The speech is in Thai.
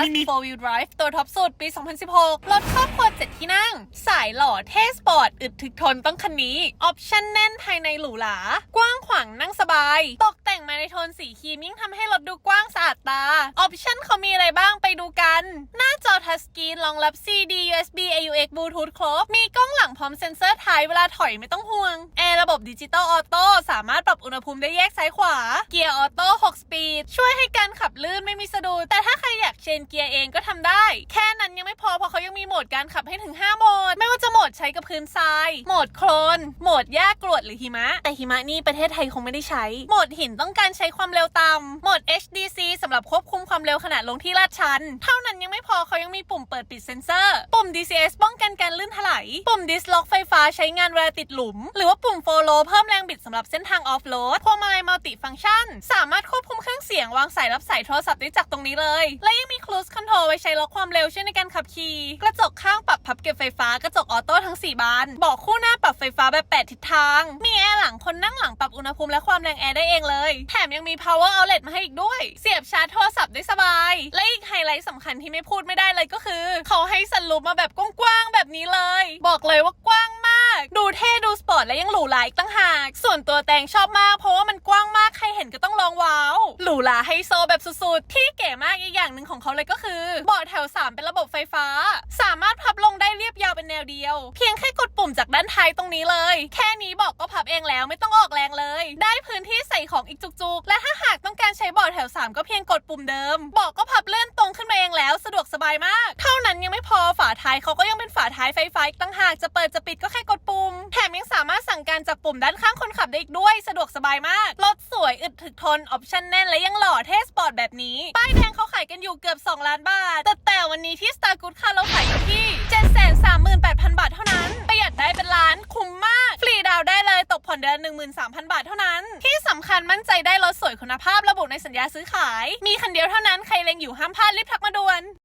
Plus 4 Wheel Drive ตัวท็อปสุดปี 2016 รถครอบครัว7ที่นั่ง สายหล่อเท่สปอร์ต อึดถึกทนต้องคันนี้ ออปชั่นแน่นภายในหรูหรา กว้างขวางนั่งสบาย ตกแต่งมาในโทนสีครีมยิ่งทำให้รถดูกว้างสะอาดตา ออปชั่นเขามีอะไรบ้างไปดูกัน หน้าจอทัชสกรีนรองรับ CD USB AUX Bluetooth ครบ มีกล้องหลังพร้อมเซ็นเซอร์ท้ายเวลาถอยไม่ต้องห่วง แอร์ระบบดิจิตอลออโต้สามารถปรับอุณหภูมิได้แยกซ้ายขวา เกียร์ออโต้ 6 สปีด ช่วยให้การขับลื่นไม่มีสะดุด แต่ถ้าใครอยากเชนเกียร์เองก็ทำได้ แค่นั้นยังไม่พอเพราะเขายังมีโหมดการขับให้ถึง 5 โหมด ไม่ว่าจะโหมดใช้กับพื้นทราย โหมดโคลน โหมดหญ้ากรวดหรือหิมะ แต่หิมะนี่ประเทศไทยคงไม่ได้ใช้ โหมดหินต้องการใช้ความเร็วต่ำโหมด HDC สำหรับควบคุมความเร็วขณะลงที่ลาดชัน เท่านั้นยังไม่พอเขายังมีปุ่มเปิดปิดเซ็นเซอร์ ปุ่ม DCS ป้องกันการลื่นถลายปุ่ม Disc Lock ไฟฟ้าใช้งานเวลาติดหลุม หรือว่าปุ่ม Follow เพิ่มแรงบิดสำหรับเส้นทางออฟโรดพวงมาลัยมัลติฟัง c t ชัน สามารถควบคุมเครื่องเสียงวางสายรับสายโทรศัพท์ได้จากตรงนี้เลย และยังมี Cruise Control ไว้ใช้ล็อกความเร็วช่วยในการขับขี่ กระจกข้างปรับพับเก็บไฟฟ้ากระจกออโต้ทั้ง 4 บานเบาะคู่หน้าปรับไฟฟ้าแบบ 8 ทิศทาง มีแอร์หลังคนนั่งหลังปรับอุณหภูมิและความแรงแอร์ได้เองเลย แถมยังมี power outlet มาให้อีกด้วย เสียบชาร์จโทรศัพท์ได้สบายและอีกไฮไลท์สำคัญที่ไม่พูดไม่ได้เลยก็คือ เขาให้สันลูปมาแบบกว้างๆแบบนี้เลย บอกเลยว่ากว้างมาก ดูเท่ดูสปอร์ตและยังหรูหราอีกตั้งหาก ส่วนตัวแตงชอบมากเพราะว่ามันกว้างมากใครเห็นก็ต้องลองว้าว หรูหราไฮโซแบบสุดๆ ที่เก๋มากอีกอย่างหนึ่งของเขาเลยก็คือเบาะแถว 3 เป็นระบบไฟฟ้า สามารถพับลงได้เรียบยาวเป็นแนวเดียว เพียงแค่กดปุ่มจากด้านท้ายตรงนี้เลย แค่นี้บอกก็พับเองแล้วไม่ต้องออกแรงเลย ได้พื้นที่ใส่ของอีกจุกๆ และถ้าหากต้องการใช้เบาะแถว 3 ก็เพียงก ปุ่มเดิม บอกก็พับเลื่อนตรงขึ้นมาเองแล้ว สะดวกสบายมาก เท่านั้นยังไม่พอฝาท้ายเขาก็ยังเป็นฝาท้ายไฟฟ้าอีกตั้งหากจะเปิดจะปิดก็แค่กดปุ่ม แถมยังสามารถสั่งการจากปุ่มด้านข้างคนขับได้อีกด้วย สะดวกสบายมาก รถสวยอึดถึกทน ออปชั่นแน่นและยังหล่อเท่สปอร์ตแบบนี้ ป้ายแดงเขาขายกันอยู่เกือบ 2 ล้านบาท แต่แต่วันนี้ที่ Star Good ค่ะเราขายอยู่ที่738,000 เลยตกผ่อนเดือน 13,000 บาทเท่านั้น ที่สำคัญมั่นใจได้รถสวยคุณภาพระบุในสัญญาซื้อขาย มีคันเดียวเท่านั้น ใครเล็งอยู่ห้ามพลาดรีบทักมาด่วน